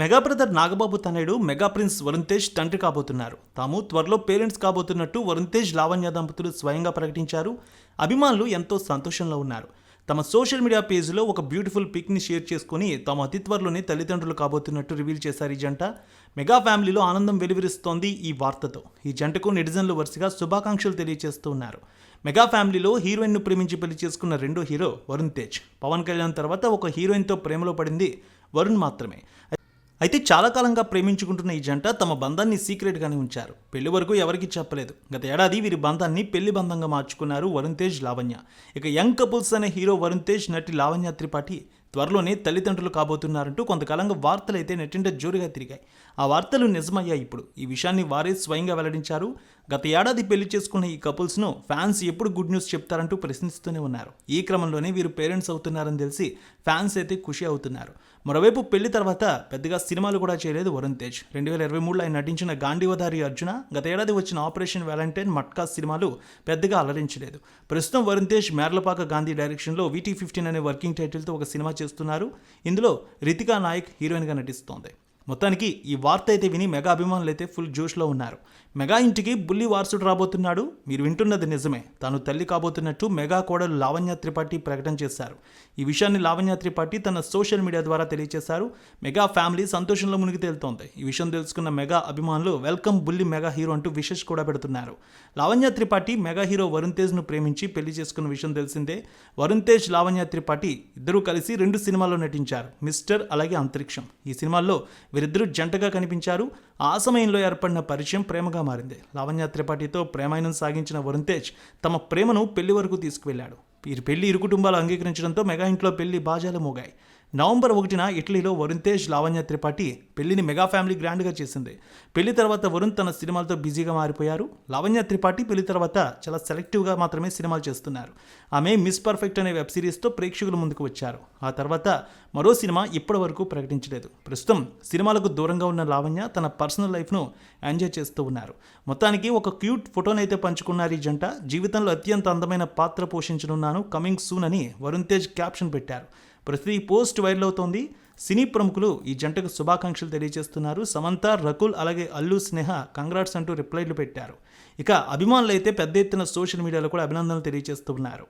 Mega brother Nagababu తనయుడు mega prince Varun Tej తండ్రి కాబోతున్నారు. తాము త్వరలో పేరెంట్స్ కాబోతున్నట్టు వరుణ్ తేజ్ లావణ్య దంపతులు స్వయంగా ప్రకటించారు. అభిమానులు ఎంతో సంతోషంలో ఉన్నారు. తమ సోషల్ మీడియా పేజ్లో ఒక బ్యూటిఫుల్ పిక్ని షేర్ చేసుకుని తాము అతి త్వరలోనే తల్లిదండ్రులు కాబోతున్నట్టు రివీల్ చేశారు ఈ జంట. మెగా ఫ్యామిలీలో ఆనందం వెలువరిస్తోంది ఈ వార్తతో. ఈ జంటకు నెటిజన్లు వరుసగా శుభాకాంక్షలు తెలియజేస్తూ ఉన్నారు. మెగా ఫ్యామిలీలో హీరోయిన్ను ప్రేమించి పెళ్ళి చేసుకున్న రెండో హీరో వరుణ్ తేజ్ పవన్ కళ్యాణ్ తర్వాత ఒక హీరోయిన్తో ప్రేమలో పడింది వరుణ్ మాత్రమే. అయితే చాలా కాలంగా ప్రేమించుకుంటున్న ఈ జంట తమ బంధాన్ని సీక్రెట్గానే ఉంచారు. పెళ్ళి వరకు ఎవరికీ చెప్పలేదు. గత ఏడాది వీరి బంధాన్ని పెళ్ళి బంధంగా మార్చుకున్నారు వరుణ్ తేజ్ లావణ్య. ఇక యంగ్ కపుల్స్ అనే హీరో వరుణ్ తేజ్ నటి లావణ్య త్రిపాఠి త్వరలోనే తల్లిదండ్రులు కాబోతున్నారంటూ కొంతకాలంగా వార్తలు అయితే నెట్టింట జోరుగా తిరిగాయి. ఆ వార్తలు నిజమయ్యాయి ఇప్పుడు. ఈ విషయాన్ని వారే స్వయంగా వెల్లడించారు. గత ఏడాది పెళ్ళి చేసుకున్న ఈ కపుల్స్ను ఫ్యాన్స్ ఎప్పుడు గుడ్ న్యూస్ చెప్తారంటూ ప్రశ్నిస్తూనే ఉన్నారు. ఈ క్రమంలోనే వీరు పేరెంట్స్ అవుతున్నారని తెలిసి ఫ్యాన్స్ అయితే ఖుషి అవుతున్నారు. మరోవైపు పెళ్ళి తర్వాత పెద్దగా సినిమాలు కూడా చేయలేదు వరుణ్ తేజ్. రెండు వేల ఇరవై మూడులో ఆయన నటించిన గాంధీవధారి అర్జున గత ఏడాది వచ్చిన ఆపరేషన్ వ్యాలంటైన్ మట్కా సినిమాలు పెద్దగా అలరించలేదు. ప్రస్తుతం వరుణ్ తేజ్ మేర్లపాక గాంధీ డైరెక్షన్లో వీటీ ఫిఫ్టీన్ అనే వర్కింగ్ టైటిల్తో ఒక సినిమా చేస్తున్నారు. ఇందులో రితికా నాయక్ హీరోయిన్గా నటిస్తోంది. మొత్తానికి ఈ వార్త అయితే విని మెగా అభిమానులు అయితే ఫుల్ జోష్లో ఉన్నారు. మెగా ఇంటికి బుల్లి వారసుడు రాబోతున్నాడు. మీరు వింటున్నది నిజమే. తాను తల్లి కాబోతున్నట్టు మెగా కోడలు లావణ్య త్రిపాఠి ప్రకటన చేశారు. ఈ విషయాన్ని లావణ్య త్రిపాఠి తన సోషల్ మీడియా ద్వారా తెలియజేశారు మెగా ఫ్యామిలీ సంతోషంలో మునిగి తేలుతోంది. ఈ విషయం తెలుసుకున్న మెగా అభిమానులు వెల్కమ్ బుల్లి మెగా హీరో అంటూ విషెస్ కూడా పెడుతున్నారు. లావణ్య త్రిపాఠి మెగా హీరో వరుణ్ తేజ్ను ప్రేమించి పెళ్ళి చేసుకున్న విషయం తెలిసిందే. వరుణ్ తేజ్ లావణ్య త్రిపాఠి ఇద్దరూ కలిసి రెండు సినిమాల్లో నటించారు. మిస్టర్ అలాగే అంతరిక్షం. ఈ సినిమాల్లో వీరిద్దరూ జంటగా కనిపించారు. ఆ సమయంలో ఏర్పడిన పరిచయం ప్రేమగా మారింది. లావణ్య త్రిపాఠితో ప్రేమాయణం సాగించిన వరుణ్ తేజ్ తమ ప్రేమను పెళ్ళి వరకు తీసుకువెళ్ళాడు వీరి పెళ్ళి ఇరు కుటుంబాలు అంగీకరించడంతో మెగా ఇంట్లో పెళ్ళి బాజాలు మోగాయి. నవంబర్ ఒకటిన ఇటలీలో వరుణ్ తేజ్ లావణ్య త్రిపాఠి పెళ్ళిని మెగా ఫ్యామిలీ గ్రాండ్గా చేసింది. పెళ్ళి తర్వాత వరుణ్ తన సినిమాలతో బిజీగా మారిపోయారు. లావణ్య త్రిపాఠి పెళ్ళి తర్వాత చాలా సెలెక్టివ్గా మాత్రమే సినిమాలు చేస్తున్నారు. ఆమె మిస్ పర్ఫెక్ట్ అనే వెబ్ సిరీస్తో ప్రేక్షకుల ముందుకు వచ్చారు. ఆ తర్వాత మరో సినిమా ఇప్పటి వరకు ప్రకటించలేదు. ప్రస్తుతం సినిమాలకు దూరంగా ఉన్న లావణ్య తన పర్సనల్ లైఫ్ను ఎంజాయ్ చేస్తూ ఉన్నారు. మొత్తానికి ఒక క్యూట్ ఫోటోనైతే పంచుకున్నారు ఈ జంట. జీవితంలో అత్యంత అందమైన పాత్ర పోషించనున్నాను. కమింగ్ సూన్ అని వరుణ్ తేజ్ క్యాప్షన్ పెట్టారు. ప్రతి పోస్ట్ వైరల్ అవుతోంది. సినీ ప్రముఖులు ఈ జంటకు శుభాకాంక్షలు తెలియజేస్తున్నారు. సమంత రకుల్ అలాగే అల్లు స్నేహ కంగ్రాట్స్ అంటూ రిప్లైలు పెట్టారు. ఇక అభిమానులు అయితే పెద్ద ఎత్తున సోషల్ మీడియాలో కూడా అభినందనలు తెలియజేస్తున్నారు.